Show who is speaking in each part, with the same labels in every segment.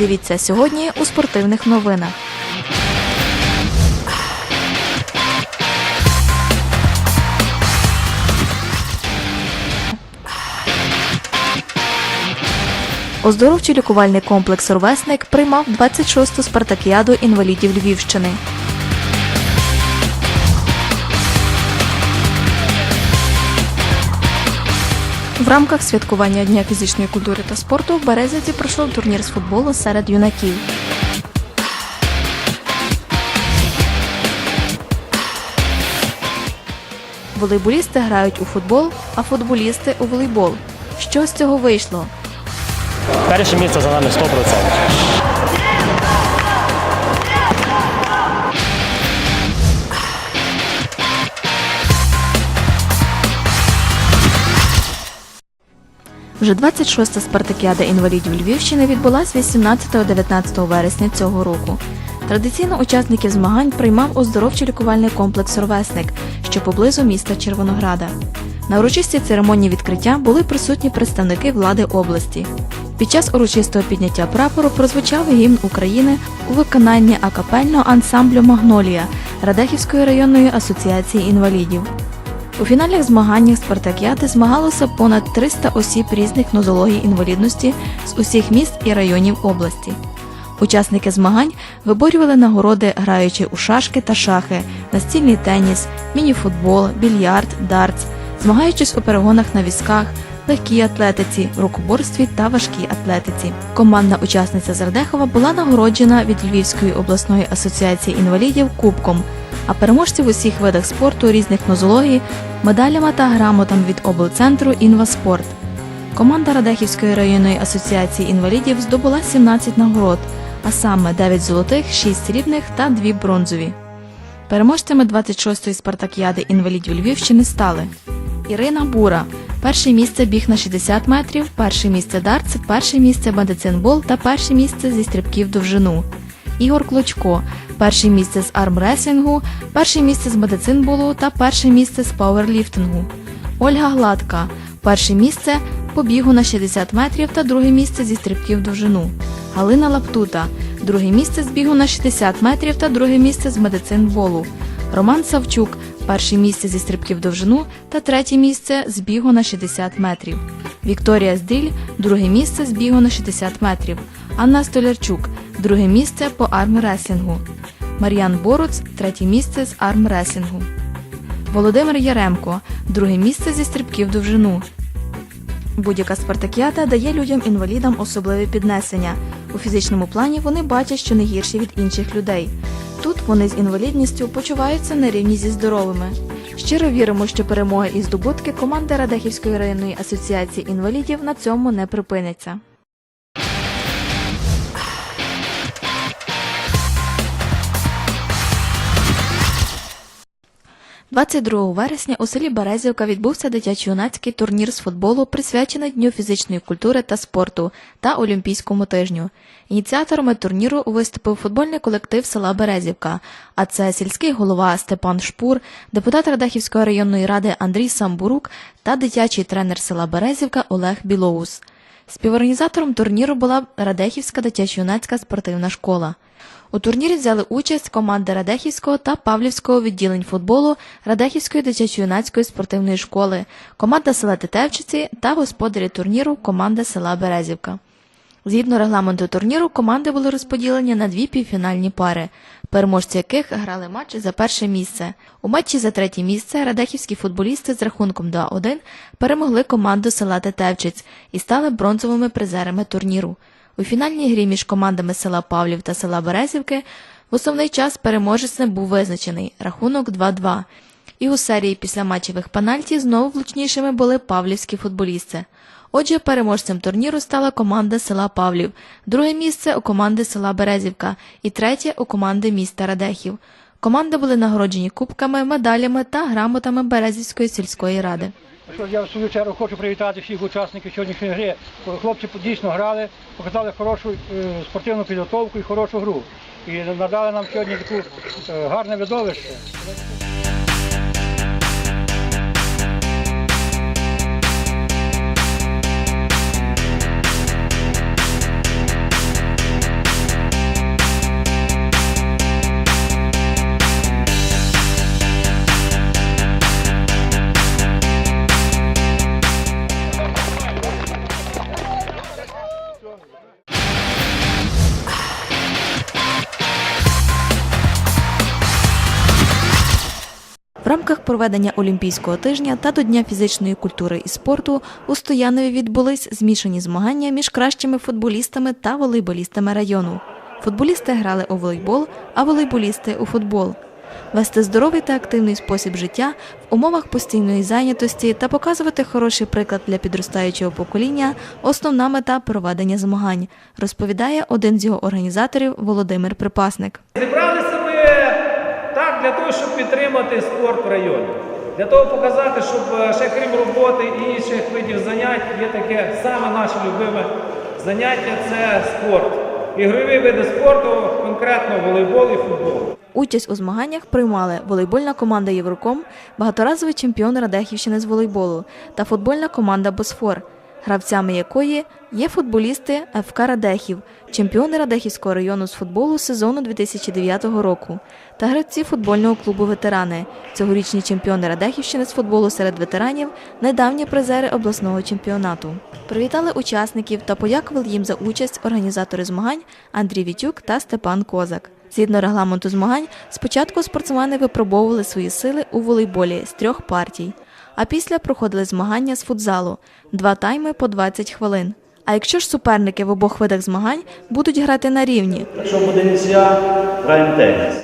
Speaker 1: Дивіться сьогодні у спортивних новинах. Оздоровчий лікувальний комплекс Ровесник приймав 26-ту спартакіаду інвалідів Львівщини. В рамках святкування Дня фізичної культури та спорту в Березівці пройшов турнір з футболу серед юнаків. Волейболісти грають у футбол, а футболісти у волейбол. Що з цього вийшло?
Speaker 2: Перше місце за нами 100%.
Speaker 1: Вже 26-та спартакіада інвалідів Львівщини відбулась 18-19 вересня цього року. Традиційно учасників змагань приймав оздоровчий лікувальний комплекс Ровесник, що поблизу міста Червонограда. На урочистій церемонії відкриття були присутні представники влади області. Під час урочистого підняття прапору прозвучав гімн України у виконанні акапельного ансамблю Магнолія Радехівської районної асоціації інвалідів. У фінальних змаганнях спартакіати змагалося понад 300 осіб різних нозологій інвалідності з усіх міст і районів області. Учасники змагань виборювали нагороди, граючи у шашки та шахи, настільний теніс, мініфутбол, більярд, дартс, змагаючись у перегонах на візках, легкій атлетиці, рукоборстві та важкій атлетиці. Командна учасниця з Ардехова була нагороджена від Львівської обласної асоціації інвалідів Кубком, а переможці в усіх видах спорту різних нозологій медалями та грамотами від облцентру Інваспорт. Команда Радехівської районної асоціації інвалідів здобула 17 нагород, а саме 9 золотих, 6 срібних та 2 бронзові. Переможцями 26-ї спартакіади інвалідів Львівщини стали Ірина Бура. Перше місце біг на 60 метрів, перше місце дартс, перше місце медицинбол та перше місце зі стрибків довжину. Ігор Клочко. Перше місце з армреслінгу, перше місце з медицинболу та перше місце з пауерліфтингу. Ольга Гладка. Перше місце по бігу на 60 метрів та друге місце зі стрибків довжину. Галина Лаптута. Друге місце з бігу на 60 метрів та друге місце з медицинболу. Роман Савчук. Перше місце зі стрибків довжину та третє місце з бігу на 60 метрів. Вікторія Здиль. Друге місце з бігу на 60 метрів. Анна Столярчук. Друге місце по армреслінгу. Мар'ян Боруц. Третє місце з армреслінгу. Володимир Яремко. Друге місце зі стрибків довжину. Будь-яка спартакіада дає людям-інвалідам особливе піднесення. У фізичному плані вони бачать, що не гірші від інших людей. Тут вони з інвалідністю почуваються на рівні зі здоровими. Щиро віримо, що перемоги і здобутки команди Радехівської районної асоціації інвалідів на цьому не припиняться. 22 вересня у селі Березівка відбувся дитячо-юнацький турнір з футболу, присвячений Дню фізичної культури та спорту та Олімпійському тижню. Ініціаторами турніру виступив футбольний колектив села Березівка, а це сільський голова Степан Шпур, депутат Радехівської районної ради Андрій Самбурук та дитячий тренер села Березівка Олег Білоус. Співорганізатором турніру була Радехівська дитячо-юнацька спортивна школа. У турнірі взяли участь команди Радехівського та Павлівського відділень футболу Радехівської дитячо-юнацької спортивної школи, команда села Тетевчиці та господарі турніру команда села Березівка. Згідно регламенту турніру, команди були розподілені на дві півфінальні пари, переможці яких грали матч за перше місце. У матчі за третє місце радехівські футболісти з рахунком 2-1 перемогли команду села Тетевчиць і стали бронзовими призерами турніру. У фінальній грі між командами села Павлів та села Березівки в основний час переможець не був визначений рахунок 2-2. І у серії після матчевих пенальті знову влучнішими були павлівські футболісти. Отже, переможцем турніру стала команда села Павлів, друге місце у команди села Березівка і третє у команди міста Радехів. Команди були нагороджені кубками, медалями та грамотами Березівської сільської ради.
Speaker 3: Я в свою чергу хочу привітати всіх учасників сьогоднішньої гри. Хлопці дійсно грали, показали хорошу е, спортивну підготовку і хорошу гру. І надали нам сьогодні таку е, гарне видовище.
Speaker 1: Рамках проведення Олімпійського тижня та до Дня фізичної культури і спорту у Стоянові відбулись змішані змагання між кращими футболістами та волейболістами району. Футболісти грали у волейбол, а волейболісти у футбол. Вести здоровий та активний спосіб життя в умовах постійної зайнятості та показувати хороший приклад для підростаючого покоління основна мета проведення змагань, розповідає один з його організаторів Володимир Припасник.
Speaker 4: Зібралися для того, щоб підтримати спорт в районі. Для того показати, щоб е, ще крім роботи і інших видів занять є таке саме наше любиме заняття це спорт. Ігрові види спорту, конкретно волейбол і футбол.
Speaker 1: Участь у змаганнях приймали волейбольна команда Євроком, багаторазовий чемпіон Радехівщини з волейболу та футбольна команда Босфор, гравцями якої є футболісти ФК Радехів, чемпіони Радехівського району з футболу сезону 2009 року, та гравці футбольного клубу Ветерани, цьогорічні чемпіони Радехівщини з футболу серед ветеранів, недавні призери обласного чемпіонату. Привітали учасників та подякували їм за участь організатори змагань Андрій Вітюк та Степан Козак. Згідно регламенту змагань, спочатку спортсмени випробовували свої сили у волейболі з трьох партій, а після проходили змагання з футзалу два тайми по 20 хвилин. А якщо ж суперники в обох видах змагань будуть грати на рівні,
Speaker 5: Якщо буде нічия, граємо теніс.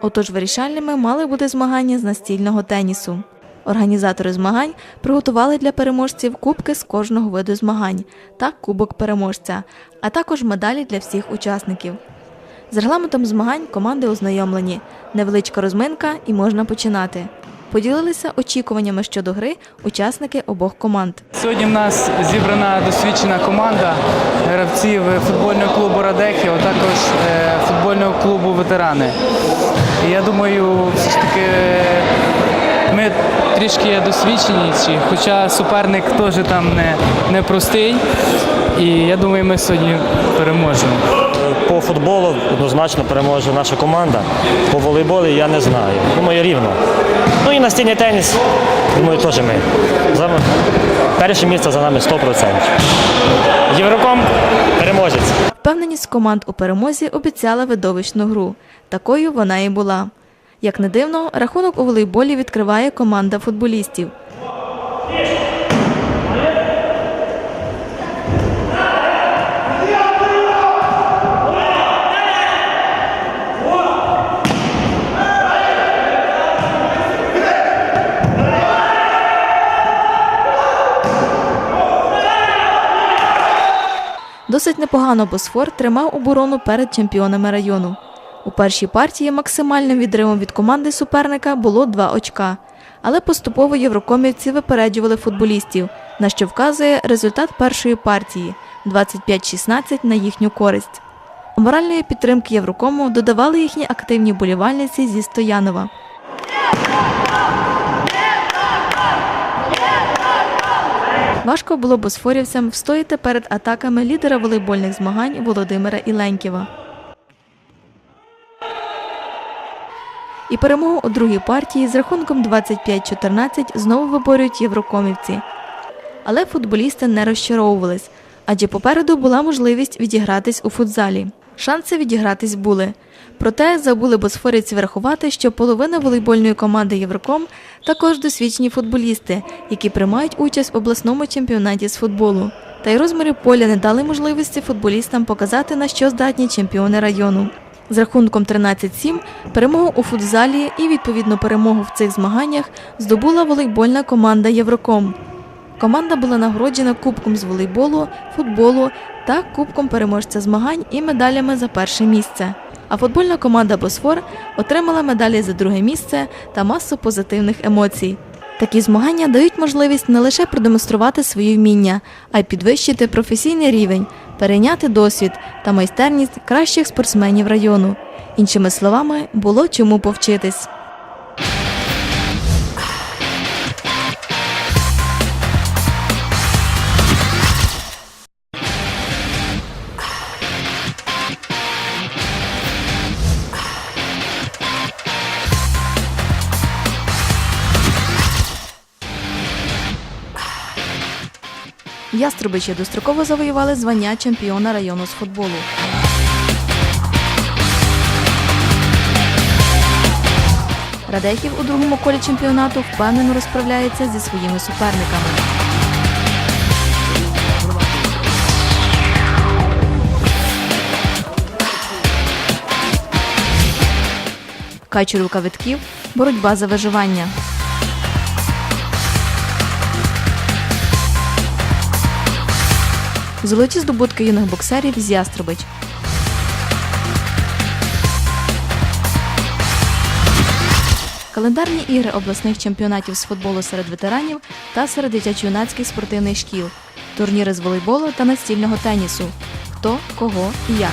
Speaker 1: отож вирішальними мали бути змагання з настільного тенісу. Організатори змагань приготували для переможців кубки з кожного виду змагань та кубок переможця, а також медалі для всіх учасників. З регламентом змагань команди ознайомлені. Невеличка розминка і можна починати. Поділилися очікуваннями щодо гри учасники обох команд.
Speaker 6: Сьогодні в нас зібрана досвідчена команда гравців футбольного клубу Радехів, а також е, футбольного клубу Ветерани. І я думаю, все ж таки ми трішки досвідченіші, хоча суперник теж там не, не простий. І я думаю, ми сьогодні переможемо.
Speaker 2: По футболу однозначно переможе наша команда. По волейболі я не знаю. Думаю, рівно. Ну і настільний теніс, думаю, теж ми. За- Перше місце за нами 100%. Євроком переможець.
Speaker 1: Впевненість команд у перемозі обіцяла видовищну гру. Такою вона і була. Як не дивно, рахунок у волейболі відкриває команда футболістів. Досить непогано Босфор тримав оборону перед чемпіонами району. У першій партії максимальним відривом від команди суперника було два очка. Але поступово єврокомівці випереджували футболістів, на що вказує результат першої партії 25-16 на їхню користь. Моральної підтримки Єврокому додавали їхні активні болівальниці зі Стоянова. Важко було босфорівцям встояти перед атаками лідера волейбольних змагань Володимира Іленківа. І перемогу у другій партії з рахунком 25-14 знову виборюють єврокомівці. Але футболісти не розчаровувались, адже попереду була можливість відігратись у футзалі. Шанси відігратись були. Проте забули босфорівці врахувати, що половина волейбольної команди Євроком також досвідчені футболісти, які приймають участь в обласному чемпіонаті з футболу. Та й розміри поля не дали можливості футболістам показати, на що здатні чемпіони району. З рахунком 13-7 перемогу у футзалі і відповідну перемогу в цих змаганнях здобула волейбольна команда Євроком. Команда була нагороджена кубком з волейболу, футболу та кубком переможця змагань і медалями за перше місце. А футбольна команда Босфор отримала медалі за друге місце та масу позитивних емоцій. Такі змагання дають можливість не лише продемонструвати свої вміння, а й підвищити професійний рівень, перейняти досвід та майстерність кращих спортсменів району. Іншими словами, було чому повчитись. Яструбичі достроково завоювали звання чемпіона району з футболу. Радехів у другому колі чемпіонату впевнено розправляється зі своїми суперниками. Качур рукавитків боротьба за виживання. Золоті здобутки юних боксерів з Ястребич. Календарні ігри обласних чемпіонатів з футболу серед ветеранів та серед дитячо-юнацьких спортивних шкіл, турніри з волейболу та настільного тенісу. Хто, кого і як.